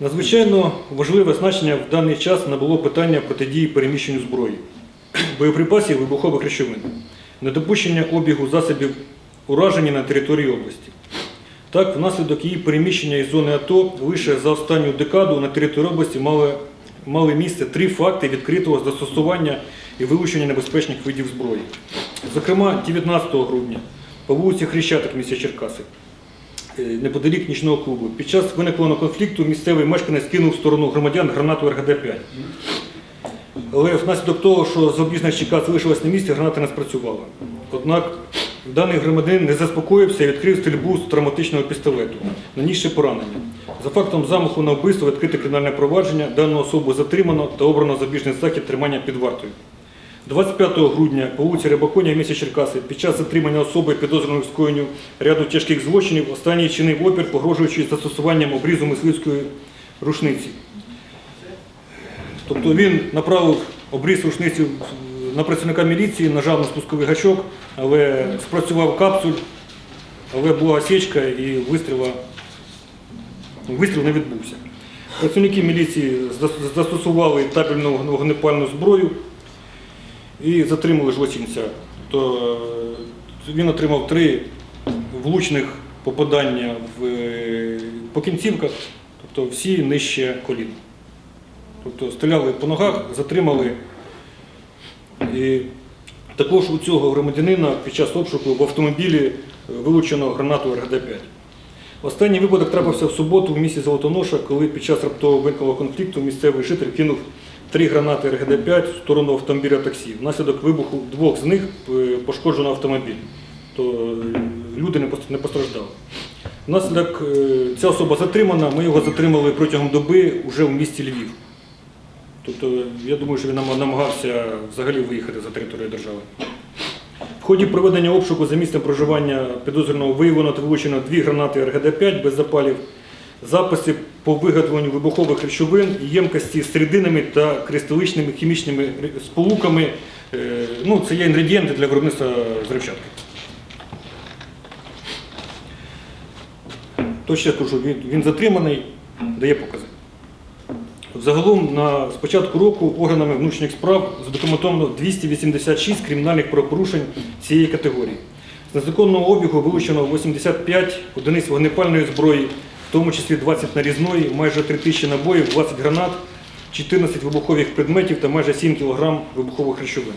Надзвичайно важливе значення в даний час набуло питання протидії переміщенню зброї, боєприпасів, вибухових речовин, недопущення обігу засобів ураження на території області. Так, внаслідок її переміщення із зони АТО лише за останню декаду на території області мали, мали місце три факти відкритого застосування і вилучення небезпечних видів зброї. Зокрема, 19 грудня по вулиці Хрещатик місті Черкаси неподалік нічного клубу. Під час виниклого конфлікту місцевий мешканець кинув в сторону громадян гранату РГД-5. Але внаслідок того, що запобіжник Черкас залишилась на місці, граната не спрацювала. Однак даний громадянин не заспокоївся і відкрив стрільбу з травматичного пістолету, нанісши поранення. За фактом замаху на вбивство відкрите кримінальне провадження, дану особу затримано та обрано запобіжний захід тримання під вартою. 25 грудня по вулиці Рибаконя в місті Черкаси під час затримання особи підозрюваної в скоєнню ряду тяжких злочинів останній чинив опір, погрожуючи застосуванням обрізу мисливської рушниці. Тобто він направив обріз рушниці на працівника міліції, нажав на спусковий гачок, але спрацював капсуль, але була осечка і вистріла, вистріл не відбувся. Працівники міліції застосували табельну вогнепальну зброю і затримали злочинця. То е, він отримав три влучних попадання в, е, по кінцівках, тобто всі нижче колін. Тобто стріляли по ногах, затримали. І також у цього громадянина під час обшуку в автомобілі е, вилучено гранату РГД-5. Останній випадок трапився в суботу в місті Золотоноша, коли під час раптового виниклого конфлікту місцевий житель кинув три гранати РГД-5 в сторону автомобіля таксі. Внаслідок вибуху двох з них е, пошкоджено автомобіль. То е, люди не постраждали. Внаслідок е, ця особа затримана, ми його затримали протягом доби вже в місті Львів. Тобто, я думаю, що він намагався взагалі виїхати за територію держави. В ході проведення обшуку за місцем проживання підозрюваного виявлено та вилучено дві гранати РГД-5 без запалів, записи по виготовленню вибухових речовин, ємкості з серединами та кристаличними хімічними сполуками. Е, Ну, це є інгредієнти для виробництва зривчатки. То ще скажу, він, затриманий, дає покази. Загалом на з року органами внутрішніх справ задокументовано 286 кримінальних правопорушень цієї категорії. З незаконного обігу вилучено 85 одиниць вогнепальної зброї, тому числі 20 нарізної, майже 3 тисячі набоїв, 20 гранат, 14 вибухових предметів та майже 7 кг вибухових речовин.